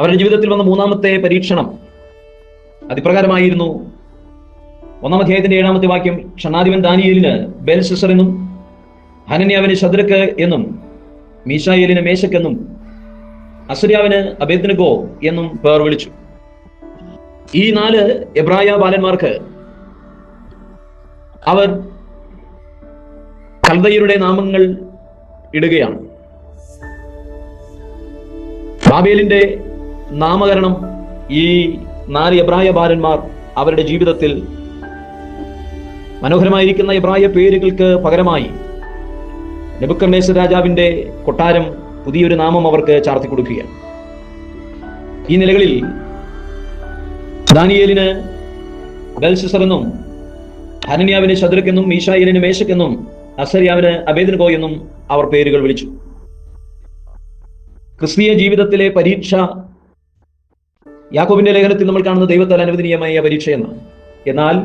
അവരുടെ ജീവിതത്തിൽ വന്ന മൂന്നാമത്തെ പരീക്ഷണം അതിപ്രകാരമായിരുന്നു. ഒന്നാം അധ്യായത്തിന്റെ ഏഴാമത്തെ വാക്യം ക്ഷണാധിപൻ ദാനിയലിന് ബെൽസിസർ എന്നും ഹനന്യാവിന് ശദ്രക്ക് എന്നും മീശായേലിന് മേശക്ക് എന്നും അസുര്യാവിന് അബേദ്നഗോ എന്നും പേർ വിളിച്ചു. ഈ നാല് എബ്രായ ബാലന്മാർക്ക് അവർ കൽദയരുടെ നാമങ്ങൾ ഇടുകയാണ്. ബാബേലിന്റെ നാമകരണം ഈ നാല് എബ്രായ ബാലന്മാർ അവരുടെ ജീവിതത്തിൽ മനോഹരമായിരിക്കുന്ന എബ്രായ പേരുകൾക്ക് പകരമായി നെബുക്കർണേസ് രാജാവിന്റെ കൊട്ടാരം പുതിയൊരു നാമം അവർക്ക് ചാർത്തി കൊടുക്കുകയാണ്. ഈ നിലകളിൽ ദാനിയേലിന് ബെൽസിസർ എന്നും ഹനന്യാവിന് ശത്രുക്കെന്നും മേശക് എന്നും അസരിയാവിന് അബേദനഗോ എന്നും അവർ പേരുകൾ വിളിച്ചു. ക്രിസ്തീയ ജീവിതത്തിലെ പരീക്ഷ യാക്കോബിന്റെ ലേഖനത്തിൽ നമ്മൾ കാണുന്ന ദൈവത്താൽ അനുവദനീയമായ പരീക്ഷ എന്നാണ്. എന്നാൽ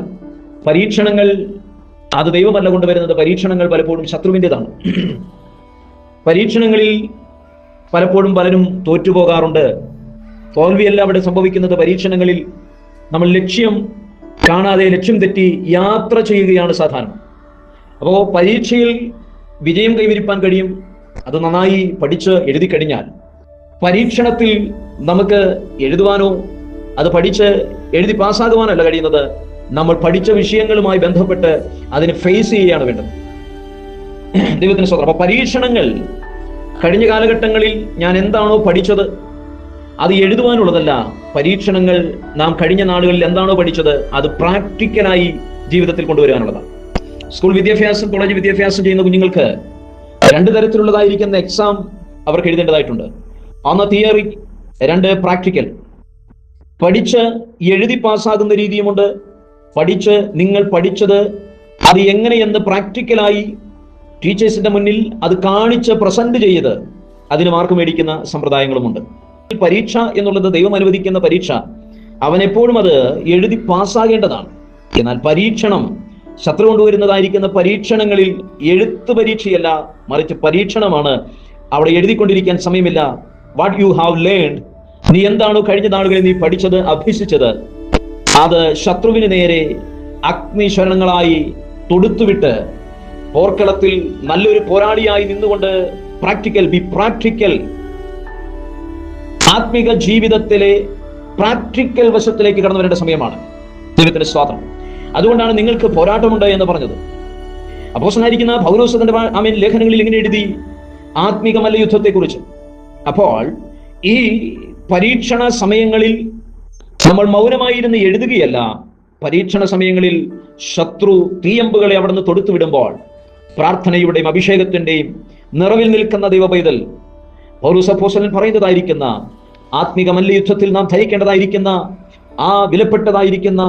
പരീക്ഷണങ്ങൾ അത് ദൈവമല്ല കൊണ്ടുവരുന്നത് പരീക്ഷണങ്ങൾ പലപ്പോഴും ശത്രുവിന്റെതാണ് പരീക്ഷണങ്ങളിൽ പലപ്പോഴും പലരും തോറ്റുപോകാറുണ്ട്. തോൽവിയല്ല അവിടെ സംഭവിക്കുന്നത്. പരീക്ഷണങ്ങളിൽ നമ്മൾ ലക്ഷ്യം കാണാതെ ലക്ഷ്യം തെറ്റി യാത്ര ചെയ്യുകയാണ് സാധാരണ. അപ്പോൾ പരീക്ഷയിൽ വിജയം കൈവരിപ്പാൻ കഴിയും. അത് നന്നായി പഠിച്ച് എഴുതി കഴിഞ്ഞാൽ പരീക്ഷണത്തിൽ നമുക്ക് എഴുതുവാനോ അത് പഠിച്ച് എഴുതി പാസ്സാകുവാനല്ല കഴിയുന്നത്. നമ്മൾ പഠിച്ച വിഷയങ്ങളുമായി ബന്ധപ്പെട്ട് അതിനെ ഫേസ് ചെയ്യുകയാണ് വേണ്ടത്. ദൈവത്തിന് സ്വന്തം അപ്പൊ പരീക്ഷണങ്ങൾ കഴിഞ്ഞ കാലഘട്ടങ്ങളിൽ ഞാൻ എന്താണോ പഠിച്ചത് അത് എഴുതുവാനുള്ളതല്ല. പരീക്ഷണങ്ങൾ നാം കഴിഞ്ഞ നാളുകളിൽ എന്താണോ പഠിച്ചത് അത് പ്രാക്ടിക്കലായി ജീവിതത്തിൽ കൊണ്ടുവരാനുള്ളതാണ് സ്കൂൾ വിദ്യാഭ്യാസം കോളേജ് വിദ്യാഭ്യാസം ചെയ്യുന്ന കുഞ്ഞുങ്ങൾക്ക് രണ്ട് തരത്തിലുള്ളതായിരിക്കുന്ന എക്സാം അവർക്ക് എഴുതേണ്ടതായിട്ടുണ്ട്. ഒന്ന് തിയറി രണ്ട് പ്രാക്ടിക്കൽ പഠിച്ച് എഴുതി പാസ്സാകുന്ന രീതിയുമുണ്ട്. പഠിച്ച് നിങ്ങൾ പഠിച്ചത് അത് എങ്ങനെയെന്ന് പ്രാക്ടിക്കലായി ടീച്ചേഴ്സിന്റെ മുന്നിൽ അത് കാണിച്ച് പ്രസന്റ് ചെയ്ത് അതിന് മാർക്ക് മേടിക്കുന്ന സമ്പ്രദായങ്ങളുമുണ്ട്. പരീക്ഷ എന്നുള്ളത് ദൈവം അനുവദിക്കുന്ന പരീക്ഷ. അവൻ എപ്പോഴും അത് എഴുതി പാസ്സാകേണ്ടതാണ്. എന്നാൽ പരീക്ഷണം ശത്രു കൊണ്ടുവരുന്നതായിരിക്കുന്ന പരീക്ഷണങ്ങളിൽ എഴുത്ത് പരീക്ഷയല്ല മറിച്ച് പരീക്ഷണമാണ് അവിടെ എഴുതിക്കൊണ്ടിരിക്കാൻ സമയമില്ല. വാട്ട് യു ഹാവ് ലേൺഡ് നീ എന്താണോ കഴിഞ്ഞ നാളുകളിൽ നീ പഠിച്ചത് അഭ്യസിച്ചത്? അത് ശത്രുവിന് നേരെ അഗ്നിശരണങ്ങളായി തൊടുത്തുവിട്ട് പോർക്കളത്തിൽ നല്ലൊരു പോരാളിയായി നിന്നുകൊണ്ട് പ്രാക്ടിക്കൽ ബി പ്രാക്ടിക്കൽ ആത്മിക ജീവിതത്തിലെ പ്രാക്ടിക്കൽ വശത്തിലേക്ക് കടന്നു വരേണ്ട സമയമാണ്. ദൈവത്തിന്റെ സ്വാതന്ത്ര്യം. അതുകൊണ്ടാണ് നിങ്ങൾക്ക് പോരാട്ടമുണ്ട് എന്ന് പറഞ്ഞത്. അപ്പോസനായിരിക്കുന്ന പൗരോസത്തിന്റെ ആമീൻ ലേഖനങ്ങളിൽ ഇങ്ങനെ എഴുതി ആത്മീകമല്ല യുദ്ധത്തെക്കുറിച്ച്. അപ്പോൾ ഈ പരീക്ഷണ സമയങ്ങളിൽ നമ്മൾ മൗനമായിരുന്ന് എഴുതുകയല്ല. പരീക്ഷണ സമയങ്ങളിൽ ശത്രു തീയമ്പുകളെ അവിടെ നിന്ന് തൊടുത്തു വിടുമ്പോൾ പ്രാർത്ഥനയുടെയും അഭിഷേകത്തിന്റെയും നിറവിൽ നിൽക്കുന്ന ദൈവപൈതൽ പൗരസപ്പോസലൻ പറയുന്നതായിരിക്കുന്ന ആത്മിക മല്ലയുദ്ധത്തിൽ നാം ധരിക്കേണ്ടതായിരിക്കുന്ന ആ വിലപ്പെട്ടതായിരിക്കുന്ന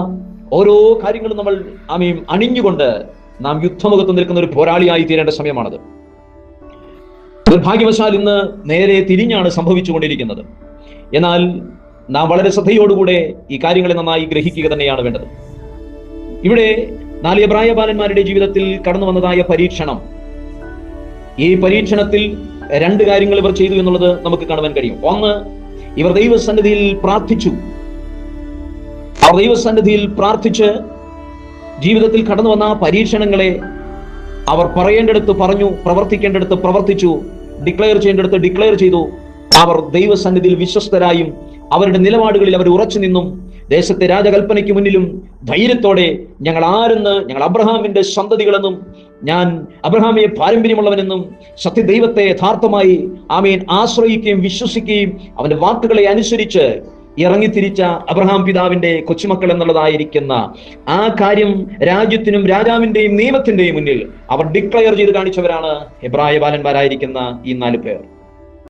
ഓരോ കാര്യങ്ങളും നമ്മൾ ആമയും അണിഞ്ഞുകൊണ്ട് നാം യുദ്ധമുഖത്ത് നിൽക്കുന്ന ഒരു പോരാളിയായി തീരേണ്ട സമയമാണത്. നിർഭാഗ്യവശാൽ ഇന്ന് നേരെ തിരിഞ്ഞാണ് സംഭവിച്ചുകൊണ്ടിരിക്കുന്നത്. എന്നാൽ നാം വളരെ ശ്രദ്ധയോടുകൂടെ ഈ കാര്യങ്ങളെ നന്നായി ഗ്രഹിക്കുക തന്നെയാണ് വേണ്ടത്. ഇവിടെ നാല് എബ്രായ ബാലന്മാരുടെ ജീവിതത്തിൽ കടന്നു വന്നതായ പരീക്ഷണം. ഈ പരീക്ഷണത്തിൽ രണ്ട് കാര്യങ്ങൾ ഇവർ ചെയ്തു എന്നുള്ളത് നമുക്ക് കാണുവാൻ കഴിയും. ഒന്ന് ഇവർ ദൈവസന്നിധിയിൽ പ്രാർത്ഥിച്ചു. അവർ ദൈവസന്നിധിയിൽ പ്രാർത്ഥിച്ച് ജീവിതത്തിൽ കടന്നു വന്ന പരീക്ഷണങ്ങളെ അവർ പറയേണ്ടടുത്ത് പറഞ്ഞു പ്രവർത്തിക്കേണ്ടടുത്ത് പ്രവർത്തിച്ചു ഡിക്ലെയർ ചെയ്യേണ്ടടുത്ത് ഡിക്ലെയർ ചെയ്തു. അവർ ദൈവസന്നിധിയിൽ വിശ്വസ്തരായും അവരുടെ നിലപാടുകളിൽ അവർ ഉറച്ചു നിന്നും ദേശത്തെ രാജകൽപ്പനയ്ക്ക് മുന്നിലും ധൈര്യത്തോടെ ഞങ്ങൾ ആരെന്ന് ഞങ്ങൾ അബ്രഹാമിന്റെ സന്തതികളെന്നും ഞാൻ അബ്രഹാമിയെ പാരമ്പര്യമുള്ളവനെന്നും സത്യദൈവത്തെ യഥാർത്ഥമായി ആമേൻ ആശ്രയിക്കുകയും വിശ്വസിക്കുകയും അവന്റെ വാക്കുകളെ അനുസരിച്ച് ഇറങ്ങിത്തിരിച്ച അബ്രഹാം പിതാവിന്റെ കൊച്ചുമക്കൾ എന്നുള്ളതായിരിക്കുന്ന ആ കാര്യം രാജ്യത്തിനും രാജാവിന്റെയും നിയമത്തിന്റെയും മുന്നിൽ അവർ ഡിക്ലെയർ ചെയ്ത് കാണിച്ചവരാണ് എബ്രായ ബാലന്മാരായിരിക്കുന്ന ഈ നാല് പേർ.